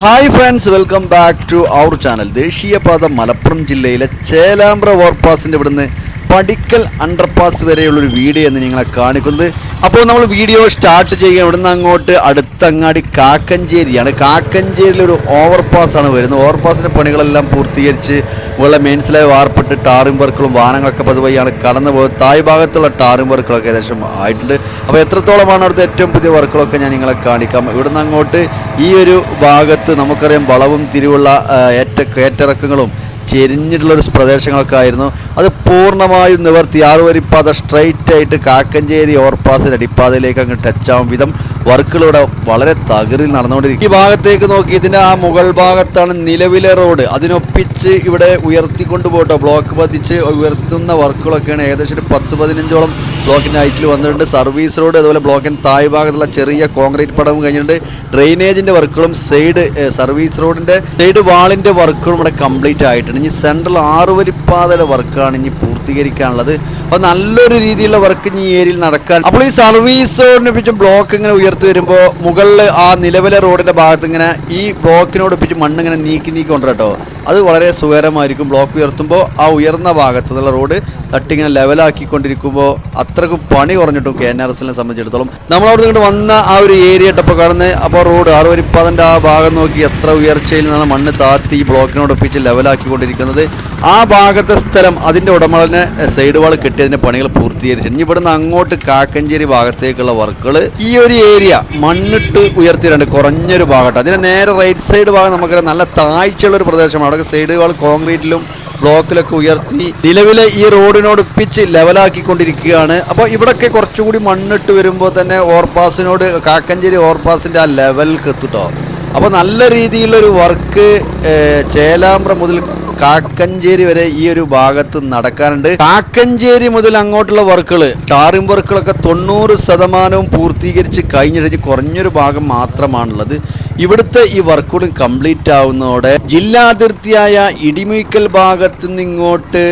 Hi friends welcome back to our channel ദേശീയപാത മലപ്പുറം ജില്ലയിലെ ചേലാമ്പ്ര ഓവർപാസിന്റെ ഇവിടുന്ന് പടിക്കൽ അണ്ടർപാസ് വരെയുള്ളൊരു വീഡിയോ എന്ന് നിങ്ങളെ കാണിക്കുന്നത്. അപ്പോൾ നമ്മൾ വീഡിയോ സ്റ്റാർട്ട് ചെയ്യുക. ഇവിടുന്ന് അങ്ങോട്ട് അടുത്തങ്ങാടി കാക്കഞ്ചേരിയാണ്. കാക്കഞ്ചേരിയിൽ ഒരു ഓവർപാസ് ആണ് വരുന്നത്. ഓവർപാസിന്റെ പണികളെല്ലാം പൂർത്തീകരിച്ച് ഉള്ള മെയിൻസിലായി വാർപ്പിട്ട് ടാറും വർക്കുകളും വാഹനങ്ങളൊക്കെ പതിവഴിയാണ് കടന്നു പോകുന്നത്. തായ് ഭാഗത്തുള്ള ടാറും വർക്കുകളൊക്കെ ഏകദേശം ആയിട്ടുണ്ട്. അപ്പോൾ എത്രത്തോളമാണ് അവിടുത്തെ ഏറ്റവും പുതിയ വർക്കുകളൊക്കെ ഞാൻ നിങ്ങളെ കാണിക്കാം. ഇവിടുന്ന് അങ്ങോട്ട് ഈ ഒരു ഭാഗത്ത് നമുക്കറിയാം വളവും തിരിവുള്ള ഏറ്റ കയറ്റിറക്കങ്ങളും ചെരിഞ്ഞിട്ടുള്ള ഒരു പ്രദേശങ്ങളൊക്കെ ആയിരുന്നു. അത് പൂർണമായും നിവർത്തി. ആറുവരിപ്പാത സ്ട്രൈറ്റ് ആയിട്ട് കാക്കഞ്ചേരി ഓവർപാസിന്റെ അടിപ്പാതയിലേക്ക് അങ്ങ് ടച്ച് ആവും വിധം വർക്കുകൾ ഇവിടെ വളരെ തകറിൽ നടന്നുകൊണ്ടിരിക്കും. ഈ ഭാഗത്തേക്ക് നോക്കി ഇതിന്റെ ആ മുകൾ ഭാഗത്താണ് നിലവിലെ റോഡ് അതിനൊപ്പിച്ച് ഇവിടെ ഉയർത്തിക്കൊണ്ട് പോട്ടോ ബ്ലോക്ക് പതിച്ച് ഉയർത്തുന്ന വർക്കുകളൊക്കെയാണ് ഏകദേശം ഒരു പത്ത് പതിനഞ്ചോളം ബ്ലോക്കിന്റെ ഹൈറ്റിൽ വന്നിട്ടുണ്ട്. സർവീസ് റോഡ് അതുപോലെ ബ്ലോക്കിന്റെ താഴ് ഭാഗത്തുള്ള ചെറിയ കോൺക്രീറ്റ് പടവും കഴിഞ്ഞിട്ടുണ്ട്. ഡ്രെയിനേജിന്റെ വർക്കുകളും സൈഡ് സർവീസ് റോഡിന്റെ സൈഡ് വാളിന്റെ വർക്കുകളും ഇവിടെ കംപ്ലീറ്റ് ആയിട്ടുണ്ട്. ഇനി സെൻട്രൽ ആറുവരിപ്പാതയുടെ വർക്കാണ് ഇനി പൂർത്തീകരിക്കാനുള്ളത്. അപ്പോൾ നല്ലൊരു രീതിയിലുള്ള വർക്ക് ഈ ഏരിയയിൽ നടക്കാൻ. അപ്പോൾ ഈ സർവീസ് റോഡിനെ പിടിച്ച് ബ്ലോക്ക് ഇങ്ങനെ ഉയർത്തി വരുമ്പോൾ മുകളിൽ ആ നിലവിലെ റോഡിന്റെ ഭാഗത്ത് ഇങ്ങനെ ഈ ബ്ലോക്കിനോട് പിടിച്ച് മണ്ണ് ഇങ്ങനെ നീക്കി നീക്കി കൊണ്ടുവരട്ടോ അത് വളരെ സുഖകരമായിരിക്കും. ബ്ലോക്ക് ഉയർത്തുമ്പോൾ ആ ഉയർന്ന ഭാഗത്ത് റോഡ് തട്ടിങ്ങനെ ലെവലാക്കിക്കൊണ്ടിരിക്കുമ്പോൾ അത്രക്കും പണി കുറഞ്ഞിട്ടും കെ എൻ ആർ എസിനെ സംബന്ധിച്ചിടത്തോളം. നമ്മളവിടെ ഇങ്ങോട്ട് വന്ന ആ ഒരു ഏരിയ ഇട്ടപ്പോൾ കാണുന്നത് അപ്പോൾ റോഡ് ആറുവരിപ്പാതന്റെ ആ ഭാഗം നോക്കി എത്ര ഉയർച്ചയിൽ നിന്നാണ് മണ്ണ് താത്തി ബ്ലോക്കിനോടൊപ്പിച്ച് ലെവലാക്കിക്കൊണ്ടിരിക്കുന്നത് ആ ഭാഗത്തെ സ്ഥലം അതിന്റെ ഉടമകളിന് സൈഡ് വാൾ കെട്ടിയതിന്റെ പണികൾ പൂർത്തീകരിച്ചു. ഇനി ഇവിടുന്ന് അങ്ങോട്ട് കാക്കഞ്ചേരി ഭാഗത്തേക്കുള്ള വർക്കുകൾ ഈ ഒരു ഏരിയ മണ്ണിട്ട് ഉയർത്തിയിട്ടുണ്ട് കുറഞ്ഞൊരു ഭാഗത്ത് അതിന്റെ നേരെ റൈറ്റ് സൈഡ് ഭാഗം നമുക്കറിയാം നല്ല താഴ്ചയുള്ള ഒരു പ്രദേശമാണ്. അവിടെ സൈഡ് വാൾ കോൺക്രീറ്റിലും ബ്ലോക്കിലൊക്കെ ഉയർത്തി നിലവിലെ ഈ റോഡിനോട് പിച്ച് ലെവലാക്കിക്കൊണ്ടിരിക്കുകയാണ് അപ്പോൾ ഇവിടൊക്കെ കുറച്ചുകൂടി മണ്ണിട്ട് വരുമ്പോൾ തന്നെ ഓവർപാസിനോട് കാക്കഞ്ചേരി ഓവർപാസിന്റെ ആ ലെവലിൽ എത്തുട്ടോ. അപ്പോൾ നല്ല രീതിയിലുള്ളൊരു വർക്ക് ചേലാമ്പ്ര മുതൽ കാക്കഞ്ചേരി വരെ ഈ ഒരു ഭാഗത്ത് നടക്കാനുണ്ട്. കാക്കഞ്ചേരി മുതൽ അങ്ങോട്ടുള്ള വർക്കുകൾ ടാറിംഗ് വർക്കുകളൊക്കെ തൊണ്ണൂറ് ശതമാനവും പൂർത്തീകരിച്ച് കഴിഞ്ഞിട്ട് കുറഞ്ഞൊരു ഭാഗം മാത്രമാണുള്ളത്. ഇവിടുത്തെ ഈ വർക്കുകളും കംപ്ലീറ്റ് ആവുന്നതോടെ ജില്ലാതിർത്തിയായ ഇടിമീക്കൽ ഭാഗത്ത് നിന്ന് ഇങ്ങോട്ട്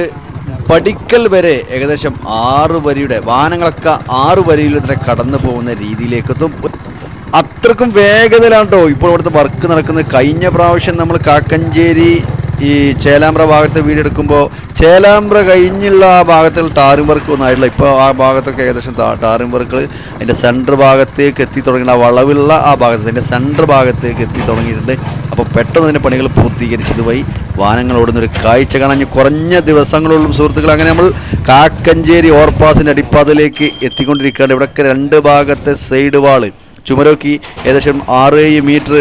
പടിക്കൽ വരെ ഏകദേശം ആറ് വരിയുടെ വാഹനങ്ങളൊക്കെ ആറ് വരിയിൽ തന്നെ കടന്നു പോകുന്ന രീതിയിലേക്കെത്തും. അത്രക്കും വേഗതയിലാണ് കേട്ടോ ഇപ്പോൾ ഇവിടുത്തെ വർക്ക് നടക്കുന്നത്. കഴിഞ്ഞ പ്രാവശ്യം നമ്മൾ കാക്കഞ്ചേരി ഈ ചേലാമ്പ്ര ഭാഗത്ത് വീടെടുക്കുമ്പോൾ ചേലാമ്പ്ര കഴിഞ്ഞുള്ള ആ ഭാഗത്തിൽ ടാറിംഗ് വർക്ക് ഒന്നും ആയിട്ടില്ല ഇപ്പോൾ ആ ഭാഗത്തൊക്കെ ഏകദേശം ടാറിംഗ് വർക്കുകൾ അതിന്റെ സെന്റർ ഭാഗത്തേക്ക് എത്തി തുടങ്ങിയ ആ വളവുള്ള ആ ഭാഗത്ത് അതിന്റെ സെന്റർ ഭാഗത്തേക്ക് എത്തി തുടങ്ങിയിട്ടുണ്ട്. അപ്പോൾ പെട്ടെന്ന് അതിന്റെ പണികൾ പൂർത്തീകരിച്ചതുവഴി വാഹനങ്ങൾ ഓടുന്ന ഒരു കാഴ്ച കാണാൻ കുറഞ്ഞ ദിവസങ്ങളുള്ളും സുഹൃത്തുക്കൾ അങ്ങനെ നമ്മൾ കാക്കഞ്ചേരി ഓവർപാസിന്റെ അടിപ്പാതയിലേക്ക് എത്തിക്കൊണ്ടിരിക്കുകയാണ്. ഇവിടെയൊക്കെ രണ്ട് ഭാഗത്തെ സൈഡ് വാൾ ചുമരോക്കി ഏകദേശം ആറ് ഏഴ് മീറ്റർ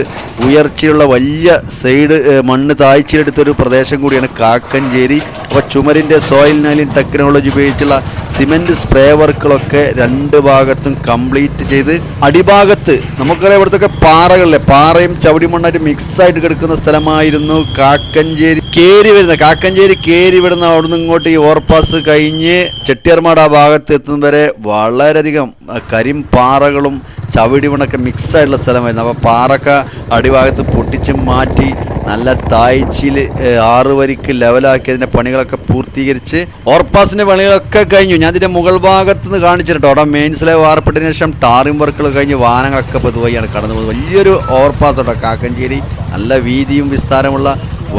ഉയർച്ചയുള്ള വലിയ സൈഡ് മണ്ണ് താഴ്ചയെടുത്തൊരു പ്രദേശം കൂടിയാണ് കാക്കഞ്ചേരി. അപ്പോൾ ചുമരിന്റെ സോയിൽ നൈലിൻ ടെക്നോളജി ഉപയോഗിച്ചുള്ള സിമെന്റ് സ്പ്രേ വർക്കുകളൊക്കെ രണ്ട് ഭാഗത്തും കംപ്ലീറ്റ് ചെയ്ത് അടിഭാഗത്ത് നമുക്കറിയാം ഇവിടുത്തെ പാറകളിലെ പാറയും ചവിടി മണ്ണായിട്ട് മിക്സ് ആയിട്ട് കിടക്കുന്ന സ്ഥലമായിരുന്നു കാക്കഞ്ചേരി. കേരി വരുന്ന കാക്കഞ്ചേരി കേരി വിടുന്ന അവിടുന്ന് ഇങ്ങോട്ട് ഈ ഓവർപാസ് കഴിഞ്ഞ് ചെട്ടിയാർമാട് ആ ഭാഗത്ത് എത്തുന്നവരെ വളരെയധികം കരിമ്പാറകളും മിക്സ് ആയിട്ടുള്ള സ്ഥലമായിരുന്നു. അപ്പോൾ പാറക്ക അടിഭാഗത്ത് പൊട്ടിച്ച് മാറ്റി നല്ല താഴ്ചയിൽ ആറ് വരിക്ക് ലെവലാക്കി അതിന്റെ പണികളൊക്കെ പൂർത്തീകരിച്ച് ഓർപ്പാസിന്റെ പണികളൊക്കെ കഴിഞ്ഞു. ഞാൻ ഇതിന്റെ മുകൾ ഭാഗത്ത് നിന്ന് കാണിച്ചിട്ടോ അവിടെ മെയിൻസിലെ വാർപ്പിട്ടതിന് ശേഷം ടാറിംഗ് വർക്കുകൾ കഴിഞ്ഞ് വാഹനങ്ങളൊക്കെ ആണ് കടന്നു പോകുന്നത്. വലിയൊരു ഓവർപാസ് കേട്ടോ കാക്കഞ്ചേരി നല്ല വീതിയും വിസ്താരമുള്ള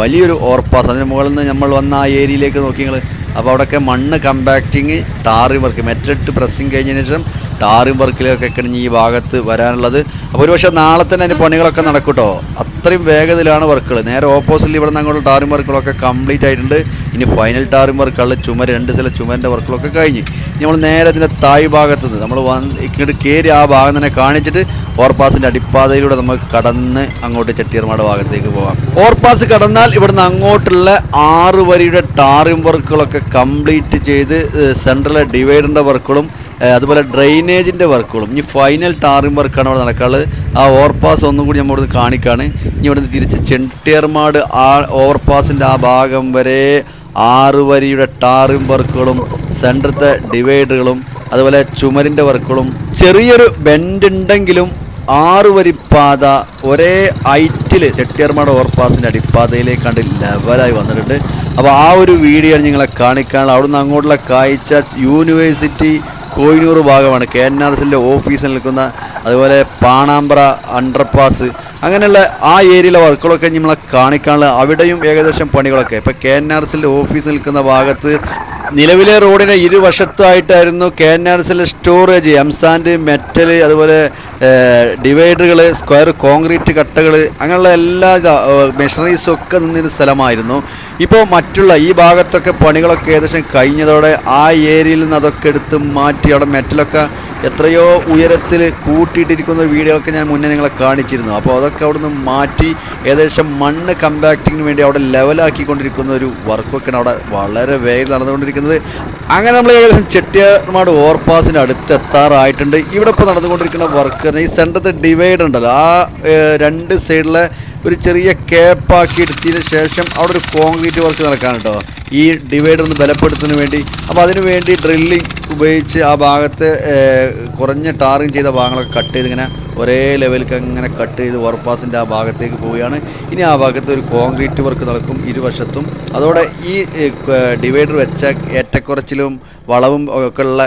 വലിയൊരു ഓവർപാസ് അതിന് മുകളിൽ നിന്ന് നമ്മൾ വന്ന ആ ഏരിയയിലേക്ക് നോക്കി നിങ്ങൾ അപ്പോൾ അവിടെയൊക്കെ മണ്ണ് കമ്പാക്റ്റിങ് ടാറിംഗ് വർക്ക് മെറ്റലിട്ട് പ്രസ്സിങ് കഴിഞ്ഞതിന് ശേഷം ടാറിംഗ് വർക്കിലൊക്കെ കഴിഞ്ഞ് ഈ ഭാഗത്ത് വരാനുള്ളത്. അപ്പോൾ ഒരുപക്ഷെ നാളെ തന്നെ അതിന്റെ പണികളൊക്കെ നടക്കും കേട്ടോ അത്രയും വേഗത്തിലാണ് വർക്കുകൾ നേരെ ഓപ്പോസിറ്റിൽ ഇവിടെ നിന്ന് അങ്ങോട്ട് ടാറിംഗ് വർക്കുകളൊക്കെ കംപ്ലീറ്റ് ആയിട്ടുണ്ട്. ഇനി ഫൈനൽ ടാറിംഗ് വർക്കുള്ള ചുമര് രണ്ട് ചില ചുമരിന്റെ വർക്കുകളൊക്കെ കഴിഞ്ഞ്. നമ്മൾ നേരെ അതിന്റെ തായ് ഭാഗത്ത് നിന്ന് നമ്മൾ വന്ന് ഇങ്ങോട്ട് കയറി ആ ഭാഗം തന്നെ കാണിച്ചിട്ട് ഓവർപാസിന്റെ അടിപ്പാതയിലൂടെ നമുക്ക് കടന്ന് അങ്ങോട്ട് ചെട്ടിയർമാട് ഭാഗത്തേക്ക് പോകാം ഓവർപാസ് കടന്നാൽ ഇവിടുന്ന് അങ്ങോട്ടുള്ള ആറ് വരിയുടെ ടാറിംഗ് വർക്കുകളൊക്കെ കംപ്ലീറ്റ് ചെയ്ത് സെൻട്രലെ ഡിവൈഡറിന്റെ വർക്കുകളും അതുപോലെ ഡ്രെയിനേജിന്റെ വർക്കുകളും ഇനി ഫൈനൽ ടാറിംഗ് വർക്കാണ് അവിടെ നടക്കാറ് ആ ഓവർപാസ് ഒന്നും കൂടി നമ്മൾ ഇവിടുന്ന് കാണിക്കാണ്. ഇനി ഇവിടുന്ന് തിരിച്ച് ചെട്ടിയർമാട് ആ ഓവർപാസിന്റെ ആ ഭാഗം വരെ ആറ് വരിയുടെ ടാറിം വർക്കുകളും സെന്ററത്തെ ഡിവൈഡറുകളും അതുപോലെ ചുമരിന്റെ വർക്കുകളും. ചെറിയൊരു ബെൻഡ് ഉണ്ടെങ്കിലും ആറ് വരി പാത ഒരേ ഹൈറ്റിൽ ചെട്ടിയർമാട് ഓവർപാസിന്റെ അടിപ്പാതയിലേക്കാണ്ട് ലെവലായി വന്നിട്ടുണ്ട്. അപ്പോൾ ആ ഒരു വീഡിയോ നിങ്ങളെ കാണിക്കാനുള്ള അവിടുന്ന് അങ്ങോട്ടുള്ള കാഴ്ച യൂണിവേഴ്സിറ്റി കോയിനൂർ ഭാഗമാണ്. കെ എൻ ആർ എസിന്റെ ഓഫീസിൽ നിൽക്കുന്ന അതുപോലെ പാണാമ്പ്ര അണ്ടർപാസ് അങ്ങനെയുള്ള ആ ഏരിയയിലെ വർക്കുകളൊക്കെ നമ്മളെ കാണിക്കാനുള്ള അവിടെയും ഏകദേശം പണികളൊക്കെ. ഇപ്പോൾ കെ എൻ ആർ എസിന്റെ ഓഫീസ് നിൽക്കുന്ന ഭാഗത്ത് നിലവിലെ റോഡിന് ഇരുവശത്തായിട്ടായിരുന്നു കെ എൻ ആർ എസിലെ സ്റ്റോറേജ് എംസാൻഡ് മെറ്റൽ അതുപോലെ ഡിവൈഡറുകൾ സ്ക്വയർ കോൺക്രീറ്റ് കട്ടകൾ അങ്ങനെയുള്ള എല്ലാ മെഷീനറീസും ഒക്കെ നിന്നൊരു സ്ഥലമായിരുന്നു. ഇപ്പോൾ മറ്റുള്ള ഈ ഭാഗത്തൊക്കെ പണികളൊക്കെ ഏകദേശം കഴിഞ്ഞതോടെ ആ ഏരിയയിൽ നിന്ന് അതൊക്കെ എടുത്ത് മാറ്റി അവിടെ മെറ്റലൊക്കെ എത്രയോ ഉയരത്തിൽ കൂട്ടിയിട്ടിരിക്കുന്ന വീടുകളൊക്കെ ഞാൻ മുന്നേ നിങ്ങളെ കാണിച്ചിരുന്നു. അപ്പോൾ അതൊക്കെ അവിടെ നിന്ന് മാറ്റി ഏകദേശം മണ്ണ് കമ്പാക്റ്റിങ്ങിന് വേണ്ടി അവിടെ ലെവലാക്കിക്കൊണ്ടിരിക്കുന്ന ഒരു വർക്കൊക്കെയാണ് അവിടെ വളരെ വേഗം നടന്നുകൊണ്ടിരിക്കുന്നത്. അങ്ങനെ നമ്മൾ ഏകദേശം ചെട്ടിയാർമാട് ഓവർപാസിന്റെ അടുത്ത് എത്താറായിട്ടുണ്ട്. ഇവിടെ ഇപ്പോൾ നടന്നുകൊണ്ടിരിക്കുന്ന വർക്ക് ഈ സെന്ററത്തെ ഡിവൈഡ് ഉണ്ടല്ലോ. ആ രണ്ട് സൈഡിലെ ഒരു ചെറിയ കേപ്പാക്കി എടുത്തതിന് ശേഷം അവിടെ ഒരു കോൺക്രീറ്റ് വർക്ക് നടക്കാൻ കേട്ടോ. ഈ ഡിവൈഡർ ഒന്ന് ബലപ്പെടുത്തുന്നതിന് വേണ്ടി. അപ്പോൾ അതിന് വേണ്ടി ഡ്രില്ലിംഗ് ഉപയോഗിച്ച് ആ ഭാഗത്ത് കുറഞ്ഞ ടാറിങ് ചെയ്ത ഭാഗങ്ങളൊക്കെ കട്ട് ചെയ്ത് ഇങ്ങനെ ഒരേ ലെവലിലേക്ക് അങ്ങനെ കട്ട് ചെയ്ത് ഓവർപാസിന്റെ ആ ഭാഗത്തേക്ക് പോവുകയാണ്. ഇനി ആ ഭാഗത്ത് ഒരു കോൺക്രീറ്റ് വർക്ക് നടക്കും ഇരുവശത്തും. അതോടെ ഈ ഡിവൈഡർ വെച്ച ഏറ്റക്കുറച്ചിലും വളവും ഒക്കെ ഉള്ള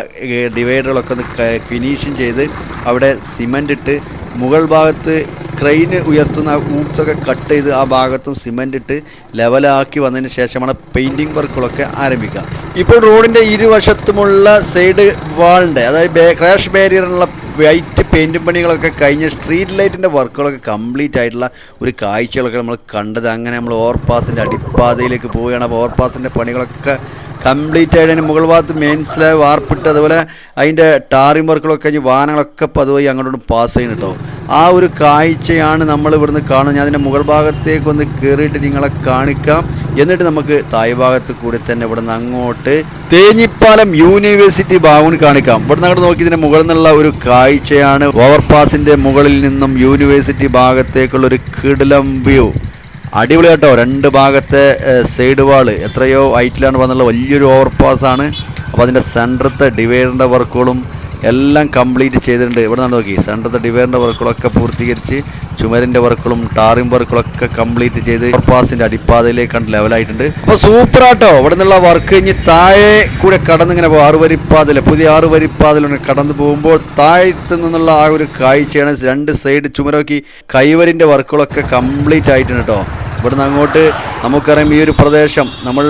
ഡിവൈഡറുകളൊക്കെ ഒന്ന് ഫിനിഷിങ് ചെയ്ത് അവിടെ സിമന്റ് ഇട്ട് മുകൾ ഭാഗത്ത് ക്രെയിന് ഉയർത്തുന്ന ഊപ്സൊക്കെ കട്ട് ചെയ്ത് ആ ഭാഗത്തും സിമന്റ് ഇട്ട് ലെവലാക്കി വന്നതിന് ശേഷമാണ് പെയിന്റിങ് വർക്കുകളൊക്കെ ആരംഭിക്കുക. ഇപ്പോൾ റോഡിന്റെ ഇരുവശത്തുമുള്ള സൈഡ് വാളിന്റെ അതായത് ക്രാഷ് ബാരിയറിനുള്ള വൈറ്റ് പെയിന്റും പണികളൊക്കെ കഴിഞ്ഞ് സ്ട്രീറ്റ് ലൈറ്റിന്റെ വർക്കുകളൊക്കെ കംപ്ലീറ്റ് ആയിട്ടുള്ള ഒരു കാഴ്ചകളൊക്കെ നമ്മൾ കണ്ടത്. അങ്ങനെ നമ്മൾ ഓവർപാസിന്റെ അടിപ്പാതയിലേക്ക് പോവുകയാണ്. അപ്പോൾ ഓവർപാസിന്റെ പണികളൊക്കെ കംപ്ലീറ്റ് ആയിട്ട് അതിന് മുകൾ ഭാഗത്ത് മെയിൻ സ്ലാബ് വാർപ്പിട്ട് അതുപോലെ അതിന്റെ ടാറിംഗ് വർക്കുകളൊക്കെ കഴിഞ്ഞ് വാഹനങ്ങളൊക്കെ ഇപ്പോൾ അതുവഴി അങ്ങോട്ടും പാസ് ചെയ്യുന്നു കേട്ടോ ആ ഒരു കാഴ്ചയാണ് നമ്മൾ ഇവിടുന്ന് കാണുന്നത്. ഞാൻ അതിന്റെ മുകൾ ഭാഗത്തേക്ക് ഒന്ന് കയറിയിട്ട് നിങ്ങളെ കാണിക്കാം. എന്നിട്ട് നമുക്ക് തായ് ഭാഗത്ത് കൂടി തന്നെ ഇവിടുന്ന് അങ്ങോട്ട് തേഞ്ഞിപ്പാലം യൂണിവേഴ്സിറ്റി ഭാഗം കാണിക്കാം. ഇവിടുന്ന് അങ്ങോട്ട് നോക്കി ഇതിന്റെ മുകളിൽ നിന്നുള്ള ഒരു കാഴ്ചയാണ്. ഓവർപാസിന്റെ മുകളിൽ നിന്നും യൂണിവേഴ്സിറ്റി ഭാഗത്തേക്കുള്ള ഒരു കിടലം വ്യൂ അടിപൊളി കേട്ടോ. രണ്ട് ഭാഗത്തെ സൈഡ് വാൾ എത്രയോ ഹൈറ്റിലാണ് വന്നുള്ള വലിയൊരു ഓവർപാസ് ആണ്. അപ്പോൾ അതിന്റെ സെന്ററത്തെ ഡിവൈഡറിന്റെ വർക്കുകളും എല്ലാം കംപ്ലീറ്റ് ചെയ്തിട്ടുണ്ട്. ഇവിടെ നിന്ന് നോക്കി. സെന്ററത്തെ ഡിവൈഡറിന്റെ വർക്കുകളൊക്കെ പൂർത്തീകരിച്ച് ചുമരിന്റെ വർക്കുകളും ടാറിംഗ് വർക്കുകളൊക്കെ കംപ്ലീറ്റ് ചെയ്ത് ഓവർപാസിന്റെ അടിപ്പാതയിലേക്കാണ് ലെവലായിട്ടുണ്ട്. അപ്പോൾ സൂപ്പർ ആട്ടോ. ഇവിടെ നിന്നുള്ള വർക്ക് കഴിഞ്ഞ് താഴെ കൂടെ കടന്നിങ്ങനെ പോകും. ആറ് വരിപ്പാതിൽ പുതിയ ആറ് വരിപ്പാതിലാണ് കടന്നു പോകുമ്പോൾ താഴത്ത് നിന്നുള്ള ആ ഒരു കാഴ്ചയാണ്. രണ്ട് സൈഡ് ചുമരോക്കി കൈവരിന്റെ വർക്കുകളൊക്കെ കംപ്ലീറ്റ് ആയിട്ടുണ്ട് കേട്ടോ ഇവിടുന്ന് അങ്ങോട്ട് നമുക്കറിയാം ഈ ഒരു പ്രദേശം. നമ്മൾ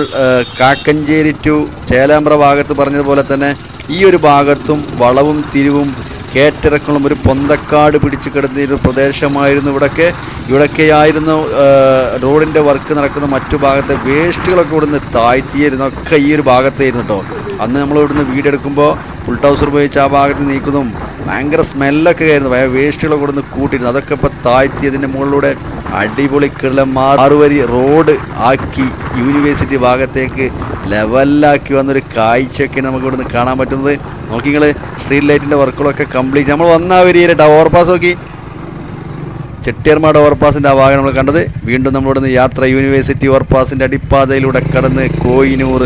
കാക്കഞ്ചേരി ടു ചേലാമ്പ്ര ഭാഗത്ത് പറഞ്ഞതുപോലെ തന്നെ ഈ ഒരു ഭാഗത്തും വളവും തിരിവും കേറ്റിറക്കളും ഒരു പൊന്തക്കാട് പിടിച്ചു കിടന്നിരുന്ന പ്രദേശമായിരുന്നു ഇവിടൊക്കെ. ഇവിടൊക്കെയായിരുന്നു റോഡിന്റെ വർക്ക് നടക്കുന്ന മറ്റു ഭാഗത്തെ വേസ്റ്റുകളൊക്കെ ഇവിടുന്ന് താഴ്ത്തിയായിരുന്നു ഒക്കെ ഈ ഒരു ഭാഗത്തായിരുന്നു കേട്ടോ അന്ന് നമ്മൾ ഇവിടുന്ന് വീടെടുക്കുമ്പോൾ ഫുൾ ടൗസർ ഉപയോഗിച്ച് ആ ഭാഗത്ത് നീക്കുന്നതും ഭയങ്കര സ്മെല്ലൊക്കെ ആയിരുന്നു. വേസ്റ്റുകളൊക്കെ ഇവിടുന്ന് കൂട്ടിയിരുന്നു അതൊക്കെ ഇപ്പോൾ താഴ്ത്തി അതിന്റെ മുകളിലൂടെ അടിപൊളി കിളമാർ ആറുവരി റോഡ് ആക്കി യൂണിവേഴ്സിറ്റി ഭാഗത്തേക്ക് ലെവലാക്കി വന്നൊരു കാഴ്ചയൊക്കെ നമുക്ക് ഇവിടുന്ന് കാണാൻ പറ്റുന്നത്. നോക്കി നിങ്ങൾ സ്ട്രീറ്റ് ലൈറ്റിന്റെ വർക്കുകളൊക്കെ കംപ്ലീറ്റ് നമ്മൾ വന്ന ഒരു ഏരിയ ഓവർപാസ് നോക്കി. ചെട്ടിയർമാട് ഓവർപാസിന്റെ ആ ഭാഗം നമ്മൾ കണ്ടത്. വീണ്ടും നമ്മളിവിടുന്ന് യാത്ര യൂണിവേഴ്സിറ്റി ഓവർപാസിന്റെ അടിപ്പാതയിലൂടെ കടന്ന് കോയിനൂർ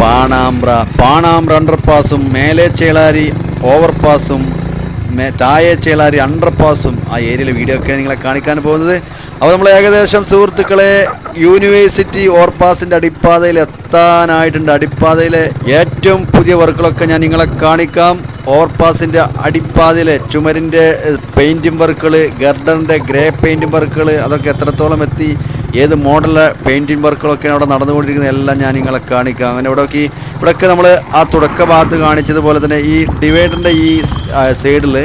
പാണാമ്പ്ര. പാണാമ്പ്ര അണ്ടർപാസും മേലെ ചേളാരി ഓവർപാസും താഴെ ചേളാരി അണ്ടർപാസും ആ ഏരിയയിലെ വീഡിയോ ഒക്കെ നിങ്ങളെ കാണിക്കാൻ പോകുന്നത്. അപ്പോൾ നമ്മൾ ഏകദേശം സുഹൃത്തുക്കളെ യൂണിവേഴ്സിറ്റി ഓർപ്പാസിന്റെ അടിപ്പാതയിൽ എത്താനായിട്ടുണ്ട്. അടിപ്പാതയിലെ ഏറ്റവും പുതിയ വർക്കുകളൊക്കെ ഞാൻ നിങ്ങളെ കാണിക്കാം. ഓവർപാസിന്റെ അടിപ്പാതയിലെ ചുമരിന്റെ പെയിന്റിംഗ് വർക്കുകൾ ഗർഡറിന്റെ ഗ്രേ പെയിന്റിംഗ് വർക്കുകൾ അതൊക്കെ എത്രത്തോളം എത്തി ഏത് മോഡലിലെ പെയിന്റിംഗ് വർക്കുകളൊക്കെയാണ് അവിടെ നടന്നുകൊണ്ടിരിക്കുന്നത് എല്ലാം ഞാൻ നിങ്ങളെ കാണിക്കാം. അങ്ങനെ ഇവിടെയൊക്കെ ഇവിടെയൊക്കെ നമ്മൾ ആ തുടക്ക ഭാഗത്ത് കാണിച്ചതുപോലെ തന്നെ ഈ ഡിവൈഡറിന്റെ ഈ സൈഡിൽ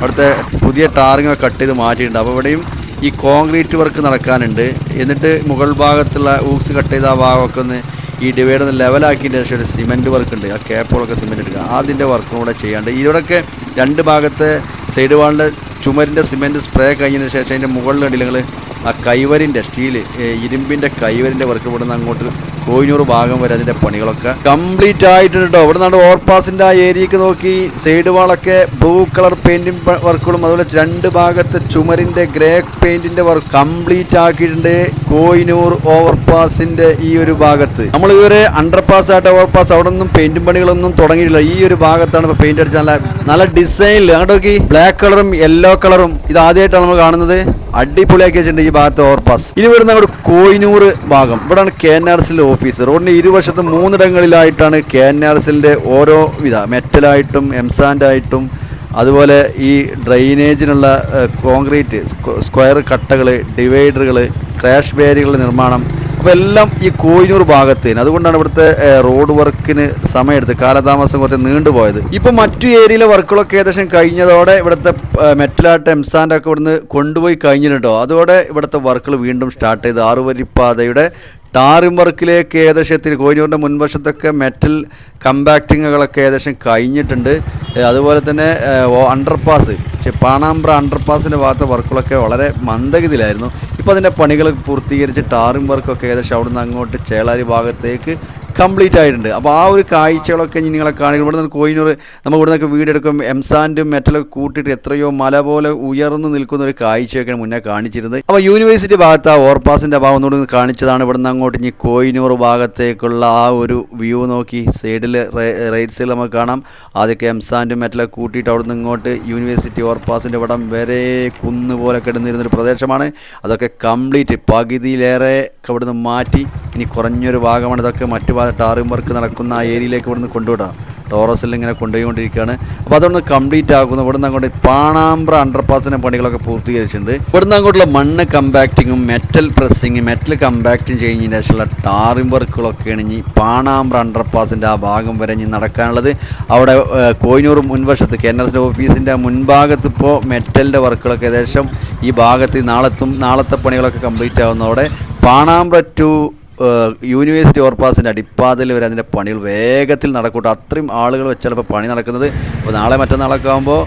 അവിടുത്തെ പുതിയ ടാറിങ്ങൊക്കെ കട്ട് ചെയ്ത് മാറ്റിയിട്ടുണ്ട്. അപ്പോൾ ഇവിടെയും ഈ കോൺക്രീറ്റ് വർക്ക് നടക്കാനുണ്ട്. എന്നിട്ട് മുകൾ ഭാഗത്തുള്ള ഊക്സ് കട്ട് ചെയ്ത ആ ഭാഗമൊക്കെ ഒന്ന് ഈ ഡിവൈഡ് ഒന്ന് ലെവലാക്കിയതിന് ശേഷം ഒരു സിമെന്റ് വർക്ക് ഉണ്ട്. ആ കേപ്പുകളൊക്കെ സിമെന്റ് എടുക്കുക അതിന്റെ വർക്കും കൂടെ ചെയ്യാണ്ട്. ഇതിലൊക്കെ രണ്ട് ഭാഗത്തെ സൈഡ് വാളിന്റെ ചുമരിന്റെ സിമെന്റ് സ്പ്രേ കഴിഞ്ഞതിന് ശേഷം അതിന്റെ മുകളിലുണ്ട് നിങ്ങൾ ആ കൈവരിന്റെ സ്റ്റീൽ ഇരുമ്പിന്റെ കൈവരിന്റെ വർക്ക് ഇവിടുന്ന് അങ്ങോട്ട് കോഴിഞ്ഞൂറ് ഭാഗം വരെ അതിന്റെ പണികളൊക്കെ കംപ്ലീറ്റ് ആയിട്ടുണ്ട് കേട്ടോ ഇവിടെ നിന്നാണ് ഓവർപാസിന്റെ ആ ഏരിയക്ക് നോക്കി. സൈഡ് വാളൊക്കെ ബ്ലൂ കളർ പെയിന്റിങ് വർക്കുകളും അതുപോലെ രണ്ട് ഭാഗത്തെ ചുമരിന്റെ ഗ്രേ പെയിന്റിന്റെ വർക്ക് കംപ്ലീറ്റ് ആക്കിയിട്ടുണ്ട് കോയിനൂർ ഓവർപാസിന്റെ ഈ ഒരു ഭാഗത്ത്. നമ്മൾ ഇതുവരെ അണ്ടർപാസ് ആയിട്ട് ഓവർപാസ് അവിടെ നിന്നും പെയിന്റും പണികളൊന്നും തുടങ്ങിയിട്ടില്ല. ഈ ഒരു ഭാഗത്താണ് ഇപ്പോൾ പെയിന്റ് അടിച്ച നല്ല നല്ല ഡിസൈനിൽ അങ്ങോട്ട് നോക്കി. ബ്ലാക്ക് കളറും യെല്ലോ കളറും ഇത് ആദ്യമായിട്ടാണ് നമ്മൾ കാണുന്നത്. അടിപൊളിയാക്കി വെച്ചിട്ടുണ്ട് ഈ ഭാഗത്ത് ഓവർപാസ് ഇനി വരുന്ന അങ്ങോട്ട് കോയിനൂർ ഭാഗം. ഇവിടെയാണ് കെ എൻ ആർ എസിന്റെ ഓഫീസ് റോഡിന്റെ ഇരുവശത്തും മൂന്നിടങ്ങളിലായിട്ടാണ് കെ എൻ ആർ എസിന്റെ ഓരോ വിധ മെറ്റലായിട്ടും എംസാൻഡായിട്ടും അതുപോലെ ഈ ഡ്രെയിനേജിനുള്ള കോൺക്രീറ്റ് സ്ക്വയർ കട്ടകൾ ഡിവൈഡറുകൾ ക്രാഷ് ബാരിയറുകളുടെ നിർമ്മാണം അപ്പോൾ എല്ലാം ഈ കോയിനൂർ ഭാഗത്തേന്. അതുകൊണ്ടാണ് ഇവിടുത്തെ റോഡ് വർക്കിന് സമയമെടുത്ത് കാലതാമസം കുറച്ച് നീണ്ടുപോയത് ഇപ്പോൾ മറ്റു ഏരിയയിലെ വർക്കുകളൊക്കെ ഏകദേശം കഴിഞ്ഞതോടെ ഇവിടുത്തെ മെറ്റലാട്ട് എംസാന്റെ ഒക്കെ ഇവിടുന്ന് കൊണ്ടുപോയി കഴിഞ്ഞിട്ടുണ്ടോ? അതോടെ ഇവിടുത്തെ വർക്കുകൾ വീണ്ടും സ്റ്റാർട്ട് ചെയ്ത് ആറുവരിപ്പാതയുടെ ടാറിം വർക്കിലേക്ക് ഏകദേശം കോഴിഞ്ഞൂരിന്റെ മുൻവശത്തൊക്കെ മെറ്റൽ കമ്പാക്ടിങ്ങുകളൊക്കെ ഏകദേശം കഴിഞ്ഞിട്ടുണ്ട്. അതുപോലെ തന്നെ അണ്ടർപാസ് പാണാമ്പ്ര അണ്ടർപാസിന്റെ ഭാഗത്തെ വർക്കുകളൊക്കെ വളരെ മന്ദഗതിയിലായിരുന്നു. ഇപ്പോൾ അതിന്റെ പണികൾ പൂർത്തീകരിച്ച് ടാറിം വർക്കൊക്കെ ഏകദേശം അവിടുന്ന് അങ്ങോട്ട് ചേളാരി ഭാഗത്തേക്ക് കംപ്ലീറ്റ് ആയിട്ടുണ്ട്. അപ്പോൾ ആ ഒരു കാഴ്ചകളൊക്കെ ഇനി നിങ്ങളെ കാണിക്കും ഇവിടെ നിന്ന് കോയിനൂർ നമ്മൾ ഇവിടെ നിന്നൊക്കെ വീടെടുക്കും. എംസാൻഡും മെറ്റലൊക്കെ കൂട്ടിയിട്ട് എത്രയോ മല പോലെ ഉയർന്നു നിൽക്കുന്ന ഒരു കാഴ്ചയൊക്കെയാണ് മുന്നേ കാണിച്ചിരുന്നത്. അപ്പോൾ യൂണിവേഴ്സിറ്റി ഭാഗത്ത് ആ ഓവർപാസിന്റെ ഭാഗം ഒന്നുകൂടി കാണിച്ചതാണ്. ഇവിടെ നിന്ന് അങ്ങോട്ട് ഇനി കോയിനൂർ ഭാഗത്തേക്കുള്ള ആ ഒരു വ്യൂ നോക്കി സൈഡിൽ റൈറ്റ് സൈഡിൽ നമുക്ക് കാണാം. ആദ്യമൊക്കെ എംസാൻഡും മെറ്റലൊക്കെ കൂട്ടിയിട്ട് അവിടെ നിന്ന് ഇങ്ങോട്ട് യൂണിവേഴ്സിറ്റി ഓവർപാസിന്റെ ഇവിടം വരെ കുന്ന് പോലെ കിടന്നിരുന്നൊരു പ്രദേശമാണ്. അതൊക്കെ കംപ്ലീറ്റ് പകുതിയിലേറെ ഇവിടുന്ന് മാറ്റി. ഇനി കുറഞ്ഞൊരു ഭാഗമാണ് ഇതൊക്കെ. മറ്റു ഭാഗം ടാറിം വർക്ക് നടക്കുന്ന ആ ഏരിയയിലേക്ക് ഇവിടുന്ന് കൊണ്ടുവിടാം. ടോറസിൽ ഇങ്ങനെ കൊണ്ടുപോയിക്കൊണ്ടിരിക്കുകയാണ്. അപ്പോൾ അതുകൊണ്ട് കംപ്ലീറ്റ് ആക്കുന്നു. ഇവിടുന്ന് അങ്ങോട്ട് പാണാമ്പ്ര അണ്ടർപാസിന്റെ പണികളൊക്കെ പൂർത്തീകരിച്ചിട്ടുണ്ട്. ഇവിടുന്ന് അങ്ങോട്ടുള്ള മണ്ണ് കമ്പാക്റ്റിങ്ങും മെറ്റൽ പ്രസ്സിങ്ങും മെറ്റൽ കമ്പാക്റ്റിങ് ചെയ്യുന്നതിന് ശേഷമുള്ള ടാറിം വർക്കുകളൊക്കെ ഇനി പാണാമ്പ്ര അണ്ടർപാസിന്റെ ആ ഭാഗം വരെ ഇനി നടക്കാനുള്ളത്. അവിടെ കോയിനൂർ മുൻവശത്ത് കെ എൻ എസ് ഓഫീസിന്റെ മുൻഭാഗത്ത് ഇപ്പോൾ മെറ്റലിന്റെ വർക്കുകളൊക്കെ ഏകദേശം ഈ ഭാഗത്ത് നാളെത്തും നാളത്തെ പണികളൊക്കെ കംപ്ലീറ്റ് ആവുന്നതോടെ പാണാമ്പ്ര ടു യൂണിവേഴ്സിറ്റി ഓർപ്പാസിന്റെ അടിപ്പാതയിൽ വരെ അതിന്റെ പണികൾ വേഗത്തിൽ നടക്കൂട്ടോ. അത്രയും ആളുകൾ ഇപ്പോൾ പണി നടക്കുന്നത്. അപ്പോൾ നാളെ മറ്റന്നാളൊക്കെ ആകുമ്പോൾ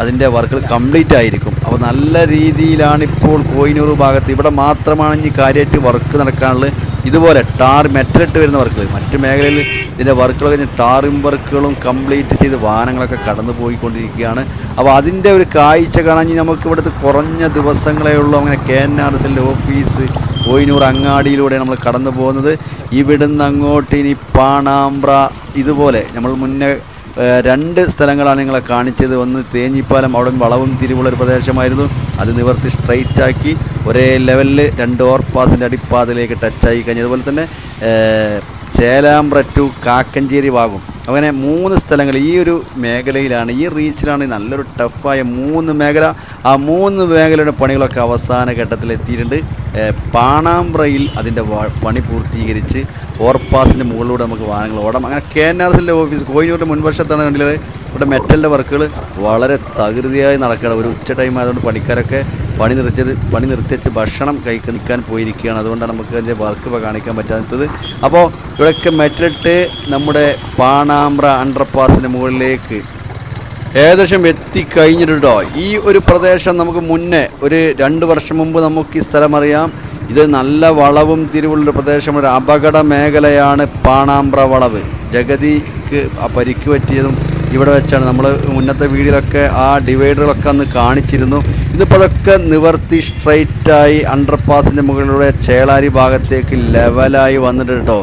അതിന്റെ വർക്കുകൾ കംപ്ലീറ്റ് ആയിരിക്കും. അപ്പോൾ നല്ല രീതിയിലാണ് ഇപ്പോൾ കോയിനൂർ ഭാഗത്ത്. ഇവിടെ മാത്രമാണ് ഇനി കാര്യമായിട്ട് വർക്ക് നടക്കാനുള്ളത്. ഇതുപോലെ ടാർ മെറ്റലിട്ട് വരുന്ന വർക്കുകൾ മറ്റു മേഖലയിൽ ഇതിന്റെ വർക്കുകൾ കഴിഞ്ഞ് ടാറിം വർക്കുകളും കംപ്ലീറ്റ് ചെയ്ത് വാഹനങ്ങളൊക്കെ കടന്നു പോയിക്കൊണ്ടിരിക്കുകയാണ്. അപ്പോൾ അതിന്റെ ഒരു കാഴ്ച കാണാൻ നമുക്ക് ഇവിടുത്തെ കുറഞ്ഞ ദിവസങ്ങളേ ഉള്ളൂ. അങ്ങനെ കെ എൻ ആർ എസിന്റെ ഓഫീസ് കോയിനൂർ അങ്ങാടിയിലൂടെ നമ്മൾ കടന്നു പോകുന്നത്. ഇവിടുന്ന് അങ്ങോട്ട് ഇനി പാണാമ്പ്ര ഇതുപോലെ നമ്മൾ മുന്നേ രണ്ട് സ്ഥലങ്ങളാണ് നിങ്ങളെ കാണിച്ചത്. ഒന്ന് തേഞ്ഞിപ്പാലം അവിടെ വളവും തിരിവുള്ള ഒരു പ്രദേശമായിരുന്നു. അത് നിവർത്തി സ്ട്രൈറ്റ് ആക്കി. ഒരേ ലെവലിൽ രണ്ട് ഓവർപാസിന്റെ അടിപ്പാതിലേക്ക് ടച്ചായി കഴിഞ്ഞു. അതുപോലെ തന്നെ ചേലാമ്പ്ര ടു കാക്കഞ്ചേരി ഭാഗം. അങ്ങനെ മൂന്ന് സ്ഥലങ്ങൾ ഈ ഒരു മേഖലയിലാണ് ഈ റീച്ചിലാണ് നല്ലൊരു ടഫായ മൂന്ന് മേഖല. ആ മൂന്ന് മേഖലയുടെ പണികളൊക്കെ അവസാന ഘട്ടത്തിൽ എത്തിയിട്ടുണ്ട്. പാണാമ്പ്രയിൽ അതിന്റെ പണി പൂർത്തീകരിച്ച് ഓവർപാസിന്റെ മുകളിലൂടെ നമുക്ക് വാഹനങ്ങൾ ഓടാം. അങ്ങനെ കെ എൻ ആർ എസിന്റെ ഓഫീസ് കോയിനൂരിന്റെ മുൻവശത്താണ് കണ്ടില്ലേ? ഇവിടെ മെറ്റലിന്റെ വർക്കുകൾ വളരെ തകൃതിയായി നടക്കുകയാണ്. ഒരു ഉച്ച ടൈം ആയതുകൊണ്ട് പണിക്കാരൊക്കെ പണി നിർത്തിയത് പണി നിർത്തിച്ച് ഭക്ഷണം കഴിക്കാൻ പോയിരിക്കുകയാണ്. അതുകൊണ്ടാണ് നമുക്ക് അതിന്റെ വർക്ക് കാണിക്കാൻ പറ്റാത്തത്. അപ്പോൾ ഇവിടെയൊക്കെ മെറ്റലിട്ട് നമ്മുടെ പാണാമ്പ്ര അണ്ടർപാസിന്റെ മുകളിലേക്ക് ഏകദേശം എത്തിക്കഴിഞ്ഞിട്ടുണ്ടോ? ഈ ഒരു പ്രദേശം നമുക്ക് മുന്നേ ഒരു രണ്ട് വർഷം മുമ്പ് നമുക്ക് ഈ സ്ഥലം അറിയാം. ഇത് നല്ല വളവും തിരിവുള്ള പ്രദേശം ഒരു അപകട മേഖലയാണ് പാണാമ്പ്ര വളവ്. ജഗതിക്ക് പരിക്ക് പറ്റിയതും ഇവിടെ വെച്ചാണ് നമ്മൾ മുന്നത്തെ വീഡിയോയിലൊക്കെ ആ ഡിവൈഡറുകളൊക്കെ അന്ന് കാണിച്ചിരുന്നു. ഇതിപ്പോൾ അതൊക്കെ നിവർത്തി സ്ട്രൈറ്റായി അണ്ടർപാസിന്റെ മുകളിലൂടെ ചേളാരി ഭാഗത്തേക്ക് ലെവലായി വന്നിട്ട് കേട്ടോ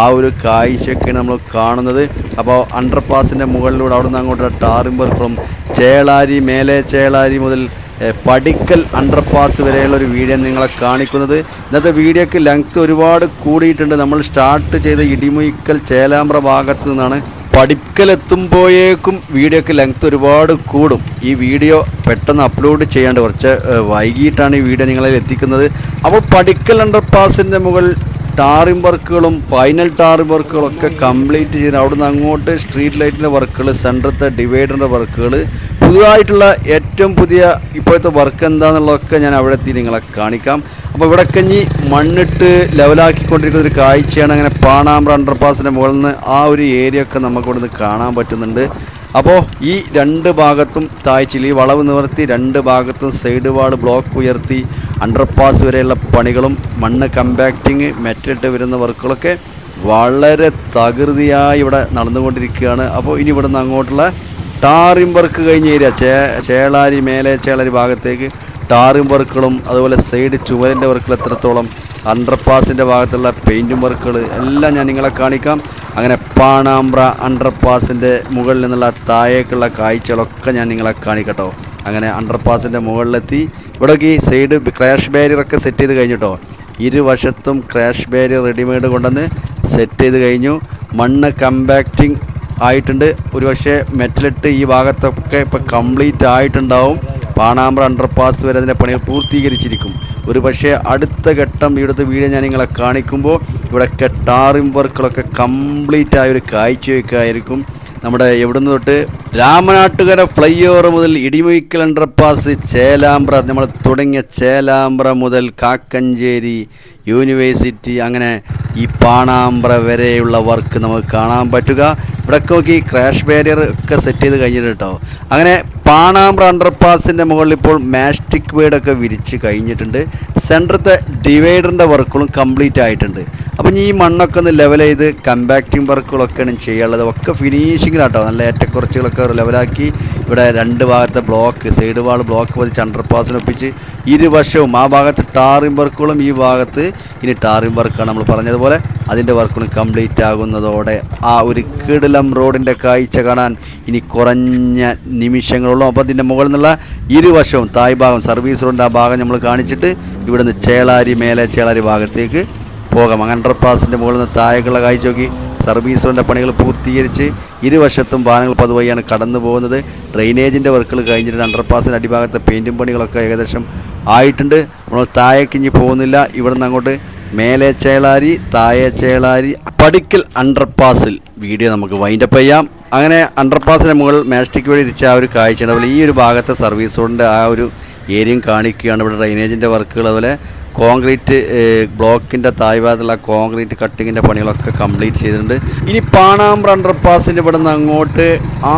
ആ ഒരു കാഴ്ചയൊക്കെയാണ് നമ്മൾ കാണുന്നത്. അപ്പോൾ അണ്ടർപാസിന്റെ മുകളിലൂടെ അവിടുന്ന് അങ്ങോട്ട് ടാറിമ്പർക്കും ചേളാരി മേലെ ചേളാരി മുതൽ പടിക്കൽ അണ്ടർപാസ് വരെയുള്ള ഒരു വീഡിയോ നിങ്ങളെ കാണിക്കുന്നത്. ഇന്നത്തെ വീഡിയോക്ക് ലെങ്ത് ഒരുപാട് കൂടിയിട്ടുണ്ട്. നമ്മൾ സ്റ്റാർട്ട് ചെയ്ത ഇടിമുയിക്കൽ ചേലാമ്പ്ര ഭാഗത്തു നിന്നാണ് പടിക്കലെത്തുമ്പോഴേക്കും വീഡിയോക്ക് ലെങ്ത് ഒരുപാട് കൂടും. ഈ വീഡിയോ പെട്ടെന്ന് അപ്ലോഡ് ചെയ്യാണ്ട് കുറച്ച് വൈകിട്ടാണ് ഈ വീഡിയോ നിങ്ങളിൽ എത്തിക്കുന്നത്. അപ്പോൾ പഠിക്കൽ അണ്ടർ പാസിന്റെ മുകൾ ടാറിംഗ് വർക്കുകളും ഫൈനൽ ടാറിംഗ് വർക്കുകളും ഒക്കെ കംപ്ലീറ്റ് ചെയ്ത് അവിടുന്ന് അങ്ങോട്ട് സ്ട്രീറ്റ് ലൈറ്റിന്റെ വർക്കുകൾ സെന്ററത്തെ ഡിവൈഡറിന്റെ വർക്കുകൾ പുതുതായിട്ടുള്ള ഏറ്റവും പുതിയ ഇപ്പോഴത്തെ വർക്ക് എന്താണെന്നുള്ളതൊക്കെ ഞാൻ അവിടെ എത്തി നിങ്ങളെ കാണിക്കാം. അപ്പോൾ ഇവിടെ കഞ്ഞി മണ്ണിട്ട് ലെവലാക്കിക്കൊണ്ടിരിക്കുന്ന ഒരു കാഴ്ചയാണ് അങ്ങനെ പാണാമ്പ്ര അണ്ടർപാസിന്റെ മുകളിൽ നിന്ന് ആ ഒരു ഏരിയ ഒക്കെ നമുക്ക് നിന്ന് കാണാൻ പറ്റുന്നുണ്ട്. അപ്പോൾ ഈ രണ്ട് ഭാഗത്തും താഴ്ചയിൽ ഈ വളവ് നിവർത്തി രണ്ട് ഭാഗത്തും സൈഡ് വാൾ ബ്ലോക്ക് ഉയർത്തി അണ്ടർപാസ് വരെയുള്ള പണികളും മണ്ണ് കമ്പാക്റ്റിങ് മെറ്റിട്ട് വരുന്ന വർക്കുകളൊക്കെ വളരെ തകൃതിയായി ഇവിടെ നടന്നുകൊണ്ടിരിക്കുകയാണ്. അപ്പോൾ ഇനി ഇവിടുന്ന് അങ്ങോട്ടുള്ള ടാറിം വർക്ക് കഴിഞ്ഞ ഏരിയ ചേ ചേളാരി മേലെ ചേളാരി ഭാഗത്തേക്ക് ടാറിം വർക്കുകളും അതുപോലെ സൈഡ് ചുവരിന്റെ വർക്കുകൾ എത്രത്തോളം അണ്ടർപാസിന്റെ ഭാഗത്തുള്ള പെയിന്റും വർക്കുകൾ എല്ലാം ഞാൻ നിങ്ങളെ കാണിക്കാം. അങ്ങനെ പാണാമ്പ്ര അണ്ടർപാസിന്റെ മുകളിൽ നിന്നുള്ള താഴേക്കുള്ള കാഴ്ചകളൊക്കെ ഞാൻ നിങ്ങളെ കാണിക്കട്ടോ. അങ്ങനെ അണ്ടർപാസിന്റെ മുകളിലെത്തി. ഇവിടേക്ക് ഈ സൈഡ് ക്രാഷ് ബാരിയറൊക്കെ സെറ്റ് ചെയ്ത് കഴിഞ്ഞിട്ടോ. ഇരുവശത്തും ക്രാഷ് ബാരിയർ റെഡിമെയ്ഡ് കൊണ്ടുവന്ന് സെറ്റ് ചെയ്ത് കഴിഞ്ഞു. മണ്ണ് കമ്പാക്റ്റിംഗ് ആയിട്ടുണ്ട്. ഒരുപക്ഷെ മെറ്റലിട്ട് ഈ ഭാഗത്തൊക്കെ ഇപ്പോൾ കംപ്ലീറ്റ് ആയിട്ടുണ്ടാവും. പാണാമ്പ്ര അണ്ടർപാസ് വരെ അതിന്റെ പണികൾ പൂർത്തീകരിച്ചിരിക്കും. ഒരു പക്ഷേ അടുത്ത ഘട്ടം ഇവിടുത്തെ വീഡിയോ ഞാൻ നിങ്ങളെ കാണിക്കുമ്പോൾ ഇവിടെയൊക്കെ ടാറിം വർക്കുകളൊക്കെ കംപ്ലീറ്റ് ആയ ഒരു നമ്മുടെ എവിടുന്ന് തൊട്ട് രാമനാട്ടുകര ഫ്ലൈ ഓവർ മുതൽ ഇടിമൊയ്ക്കൽ അണ്ടർപാസ് ചേലാമ്പ്ര നമ്മൾ തുടങ്ങിയ ചേലാമ്പ്ര മുതൽ കാക്കഞ്ചേരി യൂണിവേഴ്സിറ്റി അങ്ങനെ ഈ പാണാമ്പ്ര വരെയുള്ള വർക്ക് നമുക്ക് കാണാൻ പറ്റുക. ഇവിടെയൊക്കെ നോക്കി ക്രാഷ് ബാരിയർ ഒക്കെ സെറ്റ് ചെയ്ത് കഴിഞ്ഞിട്ട് കേട്ടോ അങ്ങനെ പാണാമ്പ്ര അണ്ടർപാസിന്റെ മുകളിൽ ഇപ്പോൾ മാസ്റ്റിക് വേഡൊക്കെ വിരിച്ച് കഴിഞ്ഞിട്ടുണ്ട്. സെന്ററത്തെ ഡിവൈഡറിന്റെ വർക്കുകളും കംപ്ലീറ്റ് ആയിട്ടുണ്ട്. അപ്പം ഈ മണ്ണൊക്കെ ഒന്ന് ലെവൽ ചെയ്ത് കമ്പാക്റ്റിംഗ് വർക്കുകളൊക്കെയാണ് ചെയ്യാനുള്ളത്. ഒക്കെ ഫിനിഷിങ്ങിലാട്ടോ നല്ല ഏറ്റക്കുറച്ചുകളൊക്കെ ലെവലാക്കി ഇവിടെ രണ്ട് ഭാഗത്തെ ബ്ലോക്ക് സൈഡ് വാൾ ബ്ലോക്ക് പതിച്ച് അണ്ടർപാസിനൊപ്പിച്ച് ഇരുവശവും ആ ഭാഗത്ത് ടാറിംഗ് വർക്കുകളും ഈ ഭാഗത്ത് ഇനി ടാറിംഗ് വർക്കാണ് നമ്മൾ പറഞ്ഞതുപോലെ. അതിന്റെ വർക്കുകളും കംപ്ലീറ്റ് ആകുന്നതോടെ ആ ഒരു കിടിലം റോഡിന്റെ കാഴ്ച കാണാൻ ഇനി കുറഞ്ഞ നിമിഷങ്ങളുള്ളൂ. അപ്പോൾ അതിന്റെ മുകളിൽ നിന്നുള്ള ഇരുവശവും തായ് ഭാഗം സർവീസ് റോഡിന്റെ ആ ഭാഗം നമ്മൾ കാണിച്ചിട്ട് ഇവിടുന്ന് ചേളാരി മേലെ ചേളാരി ഭാഗത്തേക്ക് പോകാം. അങ്ങനെ അണ്ടർപാസിന്റെ മുകളിൽ നിന്ന് താഴേക്കുള്ള കാഴ്ച നോക്കി. സർവീസ് റോഡിന്റെ പണികൾ പൂർത്തീകരിച്ച് ഇരുവശത്തും വാഹനങ്ങൾ പതുവഴിയാണ് കടന്നു പോകുന്നത്. ഡ്രെയിനേജിന്റെ വർക്കുകൾ കഴിഞ്ഞിട്ടുണ്ട്. അണ്ടർപാസിന്റെ അടിഭാഗത്തെ പെയിന്റും പണികളൊക്കെ ഏകദേശം ആയിട്ടുണ്ട്. നമ്മൾ താഴേക്ക് ഇനി പോകുന്നില്ല. നിന്ന് അങ്ങോട്ട് മേലെ ചേളാരി താഴെ ചേളാരി പടിക്കൽ അണ്ടർപാസിൽ വീഡിയോ നമുക്ക് വൈൻഡപ്പ് ചെയ്യാം. അങ്ങനെ അണ്ടർപാസിന് മുകളിൽ മാസ്റ്റിക് വഴി ഇരിച്ച ആ ഒരു കാഴ്ചയുണ്ട് അതുപോലെ ഈ ഒരു ഭാഗത്തെ സർവീസ് റോഡിന്റെ ആ ഒരു ഏരിയയും കാണിക്കുകയാണ് ഇവിടെ ഡ്രൈനേജിന്റെ വർക്കുകൾ അതുപോലെ. കോൺക്രീറ്റ് ബ്ലോക്കിന്റെ താഴ്ഭാഗത്തുള്ള കോൺക്രീറ്റ് കട്ടിങ്ങിന്റെ പണികളൊക്കെ കംപ്ലീറ്റ് ചെയ്തിട്ടുണ്ട്. ഇനി പാണാമ്പ്ര അണ്ടർപാസിന്റെ ഇവിടെ നിന്ന് അങ്ങോട്ട്